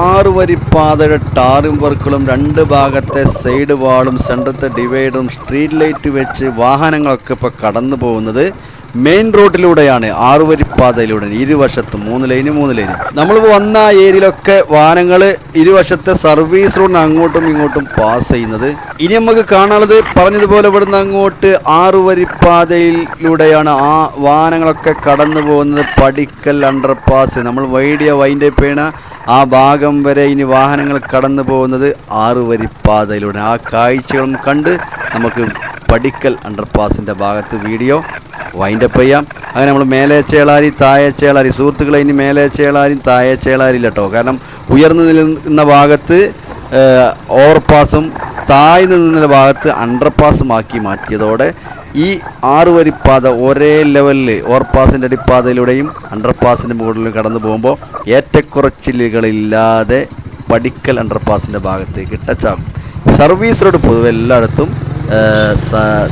ആറ് വരി പാതയുടെ ടാറിംഗ് വർക്കുകളും രണ്ട് ഭാഗത്തെ സൈഡ് വാളും സെന്ററത്തെ ഡിവൈഡറും സ്ട്രീറ്റ് ലൈറ്റ് വെച്ച് വാഹനങ്ങളൊക്കെ ഇപ്പോൾ കടന്നു പോകുന്നത്. മെയിൻ റോഡിലൂടെയാണ് ആറുവരിപ്പാതയിലൂടെ ഇരുവശത്തും മൂന്ന് ലൈന് മൂന്ന് ലൈന് നമ്മൾ വന്ന ഏരിയയിലൊക്കെ വാഹനങ്ങൾ ഇരുവശത്തെ സർവീസ് റോഡിന് അങ്ങോട്ടും ഇങ്ങോട്ടും പാസ് ചെയ്യുന്നത്. ഇനി നമുക്ക് കാണാനുള്ളത് പറഞ്ഞതുപോലെ ഇവിടുന്ന് അങ്ങോട്ട് ആറുവരിപ്പാതയിലൂടെയാണ് ആ വാഹനങ്ങളൊക്കെ കടന്നു പോകുന്നത്. പടിക്കൽ അണ്ടർപാസ് നമ്മൾ വൈഡിയ വൈൻഡ് പേണ ആ ഭാഗം വരെ ഇനി വാഹനങ്ങൾ കടന്നു പോകുന്നത് ആറുവരിപ്പാതയിലൂടെ ആ കാഴ്ചകളും കണ്ട് നമുക്ക് പടിക്കൽ അണ്ടർപാസിന്റെ ഭാഗത്ത് വീഡിയോ വൈൻഡപ്പ് ചെയ്യാം. അങ്ങനെ നമ്മൾ മേലെ ചേളാരി താഴെ ചേളാരി സുഹൃത്തുക്കളെ ഇനി മേലെ ചേളാരി താഴെ ചേളാരി കേട്ടോ കാരണം ഉയർന്നു നിൽക്കുന്ന ഭാഗത്ത് ഓവർപാസും താഴ്ന്നു നിന്ന ഭാഗത്ത് അണ്ടർപാസുമാക്കി മാറ്റിയതോടെ ഈ ആറ് വരിപ്പാത ഒരേ ലെവലിൽ ഓവർപാസിന്റെ അടിപ്പാതയിലൂടെയും അണ്ടർപാസിന്റെ മുകളിലും കടന്നു പോകുമ്പോൾ ഏറ്റക്കുറച്ചിലുകളില്ലാതെ പടിക്കൽ അണ്ടർപാസിന്റെ ഭാഗത്തേക്ക് ടച്ചാകും സർവീസ് റോഡ് പൊതുവെ എല്ലായിടത്തും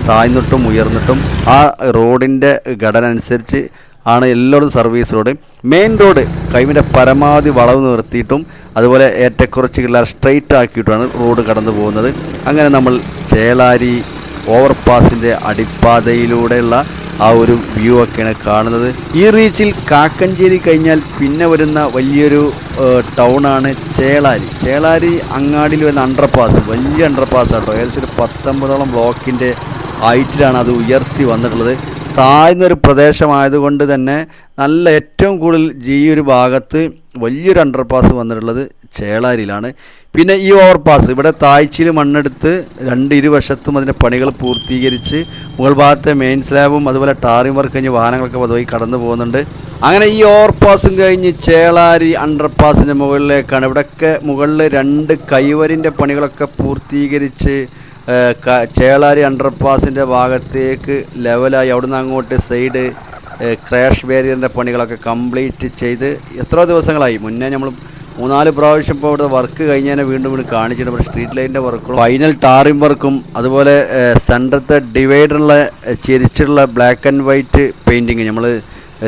താഴ്ന്നിട്ടും ഉയർന്നിട്ടും ആ റോഡിന്റെ ഘടന അനുസരിച്ച് ആണ് എല്ലായിടും സർവീസ് റോഡ് മെയിൻ റോഡ് കൈവിന്റെ പരമാവധി വളവ് നിർത്തിയിട്ടും അതുപോലെ ഏറ്റക്കുറച്ച് കിള്ളാർ സ്ട്രെയിറ്റ് ആക്കിയിട്ടുമാണ് റോഡ് കടന്നു പോകുന്നത്. അങ്ങനെ നമ്മൾ ചേളാരി ഓവർപാസിന്റെ അടിപ്പാതയിലൂടെയുള്ള ആ ഒരു വ്യൂ ഒക്കെയാണ് കാണുന്നത്. ഈ റീച്ചിൽ കാക്കഞ്ചേരി കഴിഞ്ഞാൽ പിന്നെ വരുന്ന വലിയൊരു ടൗണാണ് ചേളാരി. ചേളാരി അങ്ങാടിയിൽ വരുന്ന അണ്ടർപാസ് വലിയ അണ്ടർപാസ് ആട്ടോ. ഏകദേശം ഒരു പത്തൊമ്പതോളം ബ്ലോക്കിന്റെ ഹൈറ്റിലാണ് അത് ഉയർത്തി വന്നിട്ടുള്ളത്. താഴ്ന്നൊരു പ്രദേശമായതുകൊണ്ട് തന്നെ നല്ല ഏറ്റവും കൂടുതൽ ഈ ഒരു ഭാഗത്ത് വലിയൊരു അണ്ടർപാസ് വന്നിട്ടുള്ളത് ചേളാരിയിലാണ്. പിന്നെ ഈ ഓവർപാസ് ഇവിടെ താഴ്ചയിൽ മണ്ണെടുത്ത് രണ്ട് ഇരുവശത്തും അതിന്റെ പണികൾ പൂർത്തീകരിച്ച് മുകൾ ഭാഗത്തെ മെയിൻ സ്ലാബും അതുപോലെ ടാറിംഗ് വർക്ക് കഴിഞ്ഞ് വാഹനങ്ങളൊക്കെ പതുവായി കടന്നു പോകുന്നുണ്ട്. അങ്ങനെ ഈ ഓവർപാസും കഴിഞ്ഞ് ചേളാരി അണ്ടർപാസിന്റെ മുകളിലേക്കാണ്. ഇവിടെയൊക്കെ മുകളിൽ രണ്ട് കൈവരിന്റെ പണികളൊക്കെ പൂർത്തീകരിച്ച് ചേളാരി അണ്ടർ ചേളാരി അണ്ടർപാസിന്റെ ഭാഗത്തേക്ക് ലെവലായി അവിടുന്ന് അങ്ങോട്ട് സൈഡ് ക്രാഷ് ബാരിയറിന്റെ പണികളൊക്കെ കംപ്ലീറ്റ് ചെയ്ത് എത്ര ദിവസങ്ങളായി. മുന്നേ നമ്മൾ മൂന്നാൽ പ്രാവശ്യം ഇപ്പോൾ ഇവിടെ വർക്ക് കഴിഞ്ഞാൽ വീണ്ടും വീണ്ടും കാണിച്ചിട്ടുണ്ട്. ഇവിടെ സ്ട്രീറ്റ് ലൈറ്റിന്റെ വർക്കും ഫൈനൽ ടാറിംഗ് വർക്കും അതുപോലെ സെന്ററത്തെ ഡിവൈഡറുള്ള ചിരിച്ചുള്ള ബ്ലാക്ക് ആൻഡ് വൈറ്റ് പെയിന്റിങ് നമ്മൾ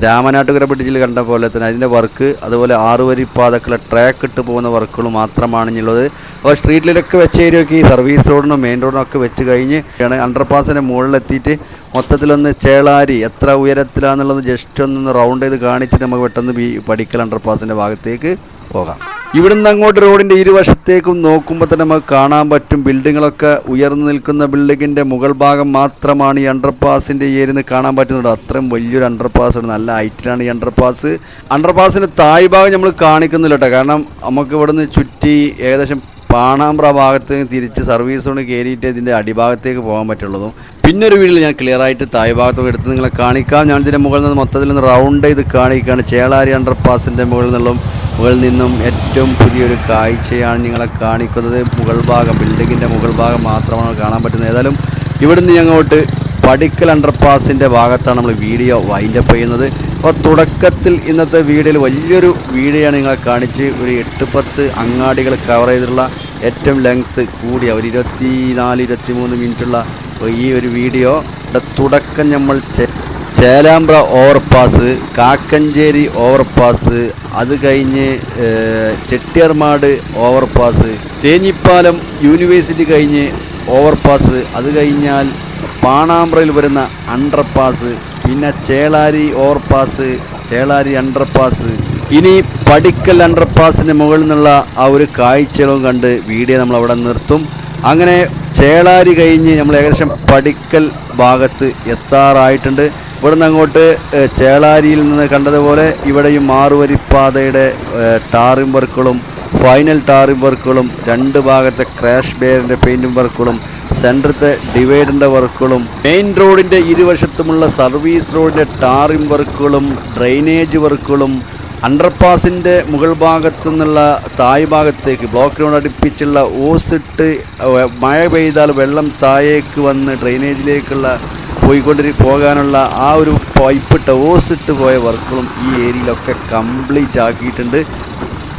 രാമനാട്ടുകര ബ്രിഡ്ജിൽ കണ്ട പോലെ തന്നെ അതിന്റെ വർക്ക് അതുപോലെ ആറുവരി പാതക്കുള്ള ട്രാക്ക് ഇട്ട് പോകുന്ന വർക്കുകൾ മാത്രമാണ് ഇനിയുള്ളത്. അപ്പോൾ സ്ട്രീറ്റിലൊക്കെ വെച്ച ഏരിയയൊക്കെ ഈ സർവീസ് റോഡിനും മെയിൻ റോഡിനും ഒക്കെ വെച്ച് കഴിഞ്ഞ് അണ്ടർപാസിന്റെ മുകളിലെത്തിയിട്ട് മൊത്തത്തിലൊന്ന് ചേളാരി എത്ര ഉയരത്തിലാണെന്നുള്ളത് ജസ്റ്റ് ഒന്ന് റൗണ്ട് ചെയ്ത് കാണിച്ചിട്ട് നമുക്ക് പെട്ടെന്ന് ഈ പടിക്കൽ അണ്ടർപാസിന്റെ ഭാഗത്തേക്ക് പോകാം. ഇവിടുന്ന് അങ്ങോട്ട് റോഡിന്റെ ഇരുവശത്തേക്കും നോക്കുമ്പോൾ തന്നെ നമുക്ക് കാണാൻ പറ്റും ബിൽഡിങ്ങുകളൊക്കെ ഉയർന്നു നിൽക്കുന്ന ബിൽഡിങ്ങിന്റെ മുകൾ ഭാഗം മാത്രമാണ് ഈ അണ്ടർപാസിന്റെ ഏരിയെന്ന് ഏരിയ കാണാൻ പറ്റുന്നുണ്ട് അത്രയും വലിയൊരു അണ്ടർപാസ് ആണ്. നല്ല ഹൈറ്റിലാണ് ഈ അണ്ടർപാസ് അണ്ടർപാസിന്റെ തായ് ഭാഗം നമ്മൾ കാണിക്കുന്നില്ല കേട്ടോ. കാരണം നമുക്ക് ഇവിടുന്ന് ചുറ്റി ഏകദേശം പാണാമ്പ്ര ഭാഗത്ത് തിരിച്ച് സർവീസ് കൊണ്ട് കയറിയിട്ട് ഇതിന്റെ അടിഭാഗത്തേക്ക് പോകാൻ പറ്റുള്ളതും പിന്നെ ഒരു വീഡിയോയിൽ ഞാൻ ക്ലിയർ ആയിട്ട് തായ് ഭാഗത്തൊക്കെ എടുത്ത് നിങ്ങളെ കാണിക്കാം. ഞാൻ ഇതിന്റെ മുകളിൽ നിന്ന് മൊത്തത്തിൽ നിന്ന് റൗണ്ട് ചെയ്ത് കാണിക്കുകയാണ്. ചേളാരി അണ്ടർപാസിന്റെ മുകളിൽ നിന്നും മുകളിൽ നിന്നും ഏറ്റവും പുതിയൊരു കാഴ്ചയാണ് നിങ്ങളെ കാണിക്കുന്നത്. മുകൾ ഭാഗം ബിൽഡിങ്ങിന്റെ മുകൾ ഭാഗം മാത്രമാണ് കാണാൻ പറ്റുന്നത്. ഏതായാലും ഇവിടുന്ന് ഞങ്ങോട്ട് പടിക്കൽ അണ്ടർപാസിന്റെ ഭാഗത്താണ് നമ്മൾ വീഡിയോ വൈൻഡപ്പ് ചെയ്യുന്നത്. അപ്പോൾ തുടക്കത്തിൽ ഇന്നത്തെ വീഡിയോയിൽ വലിയൊരു വീഡിയോയാണ് നിങ്ങളെ കാണിച്ച് ഒരു എട്ട് പത്ത് അങ്ങാടികൾ കവർ ചെയ്തിട്ടുള്ള ഏറ്റവും ലെങ്ത്ത് കൂടിയ ഒരു ഇരുപത്തി നാല് ഇരുപത്തി മൂന്ന് മിനിറ്റുള്ള ഈ ഒരു വീഡിയോ. തുടക്കം നമ്മൾ ചേലാമ്പ്ര ഓവർപാസ് കാക്കഞ്ചേരി ഓവർപാസ് അത് കഴിഞ്ഞ് ചെട്ടിയർമാട് ഓവർപാസ് തേഞ്ഞിപ്പാലം യൂണിവേഴ്സിറ്റി കഴിഞ്ഞ് ഓവർപാസ് അത് കഴിഞ്ഞാൽ പാണാമ്പ്രയിൽ വരുന്ന അണ്ടർപാസ് പിന്നെ ചേളാരി ഓവർപാസ് ചേളാരി അണ്ടർപാസ്. ഇനി പടിക്കൽ അണ്ടർപാസിന്റെ മുകളിൽ നിന്നുള്ള ആ ഒരു കാഴ്ചകളും കണ്ട് വീഡിയോ നമ്മൾ അവിടെ നിർത്തും. അങ്ങനെ ചേളാരി കഴിഞ്ഞ് നമ്മൾ ഏകദേശം പടിക്കൽ ഭാഗത്ത് എത്താറായിട്ടുണ്ട്. ഇവിടുന്ന് അങ്ങോട്ട് ചേളാരിയിൽ നിന്ന് കണ്ടതുപോലെ ഇവിടെയും മാറുവരിപ്പാതയുടെ ടാറിം വർക്കുകളും ഫൈനൽ ടാറിംഗ് വർക്കുകളും രണ്ട് ഭാഗത്തെ ക്രാഷ് ബെയറിന്റെ പെയിന്റും വർക്കുകളും സെന്ററത്തെ ഡിവൈഡറിന്റെ വർക്കുകളും മെയിൻ റോഡിന്റെ ഇരുവശത്തുമുള്ള സർവീസ് റോഡിന്റെ ടാറിംഗ് വർക്കുകളും ഡ്രെയിനേജ് വർക്കുകളും അണ്ടർപാസിന്റെ മുകൾ ഭാഗത്തു നിന്നുള്ള തായ് ഭാഗത്തേക്ക് ബ്ലോക്കിനോട് അടുപ്പിച്ചുള്ള ഓസിട്ട് മഴ പെയ്താൽ വെള്ളം താഴേക്ക് വന്ന് ഡ്രെയിനേജിലേക്കുള്ള പോയിക്കൊണ്ടിരി പോകാനുള്ള ആ ഒരു പൈപ്പിട്ട ഓസിട്ട് പോയ വർക്കുകളും ഈ ഏരിയയിലൊക്കെ കംപ്ലീറ്റ് ആക്കിയിട്ടുണ്ട്.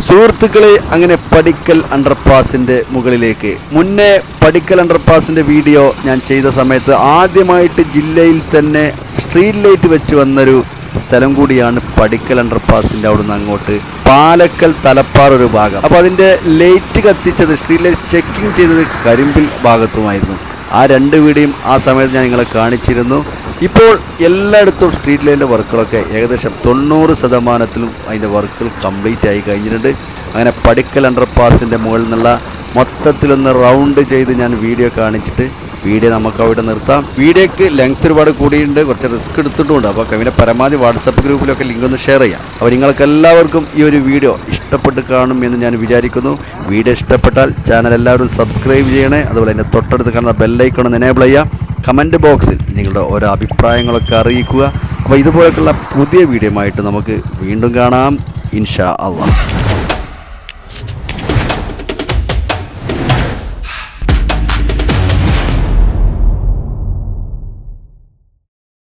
സുഹൃത്തുക്കളെ അങ്ങനെ പടിക്കൽ അണ്ടർപാസിന്റെ മുകളിലേക്ക്. മുന്നേ പടിക്കൽ അണ്ടർപാസിന്റെ വീഡിയോ ഞാൻ ചെയ്ത സമയത്ത് ആദ്യമായിട്ട് ജില്ലയിൽ തന്നെ സ്ട്രീറ്റ് ലൈറ്റ് വെച്ച് വന്നൊരു സ്ഥലം കൂടിയാണ് പടിക്കൽ അണ്ടർപാസിന്റെ അവിടുന്ന് അങ്ങോട്ട്. പാലക്കൽ തലപ്പാർ ഒരു ഭാഗം. അപ്പോൾ അതിന്റെ ലൈറ്റ് കത്തിച്ചത് സ്ട്രീറ്റ് ലൈറ്റ് ചെക്കിംഗ് ചെയ്തത് കരിമ്പിൽ ഭാഗത്തുമായിരുന്നു. ആ രണ്ട് വീഡിയോയും ആ സമയത്ത് ഞാൻ നിങ്ങളെ കാണിച്ചിരുന്നു. ഇപ്പോൾ എല്ലായിടത്തും സ്ട്രീറ്റ് ലൈറ്റിന്റെ വർക്കുകളൊക്കെ ഏകദേശം തൊണ്ണൂറ് ശതമാനത്തിലും അതിന്റെ വർക്കുകൾ കംപ്ലീറ്റ് ആയി കഴിഞ്ഞിട്ടുണ്ട്. അങ്ങനെ പടിക്കൽ അണ്ടർ പാസിന്റെ മുകളിൽ നിന്നുള്ള മൊത്തത്തിലൊന്ന് റൗണ്ട് ചെയ്ത് ഞാൻ വീഡിയോ കാണിച്ചിട്ട് വീഡിയോ നമുക്ക് അവിടെ നിർത്താം. വീഡിയോക്ക് ലെങ്ത് ഒരുപാട് കൂടിയിട്ടുണ്ട്. കുറച്ച് റിസ്ക് എടുത്തിട്ടുണ്ട് അപ്പോൾ കവിനെ പരമാവധി വാട്സപ്പ് ഗ്രൂപ്പിലൊക്കെ ലിങ്ക് ഒന്ന് ഷെയർ ചെയ്യാം. അപ്പോൾ നിങ്ങൾക്ക് എല്ലാവർക്കും ഈ ഒരു വീഡിയോ ഇഷ്ടപ്പെട്ട് കാണും എന്ന് ഞാൻ വിചാരിക്കുന്നു. വീഡിയോ ഇഷ്ടപ്പെട്ടാൽ ചാനൽ എല്ലാവരും സബ്സ്ക്രൈബ് ചെയ്യണേ. അതുപോലെ തന്നെ തൊട്ടടുത്ത് കാണുന്ന ബെല്ലൈക്കൺ എനേബിൾ ചെയ്യാം കമന്റ് ബോക്സിൽ നിങ്ങളുടെ ഓരോ അഭിപ്രായങ്ങളൊക്കെ അറിയിക്കുക. അപ്പോൾ ഇതുപോലെയൊക്കെയുള്ള പുതിയ വീഡിയോ ആയിട്ട് നമുക്ക് വീണ്ടും കാണാം. ഇൻഷാ അള്ളാഹ്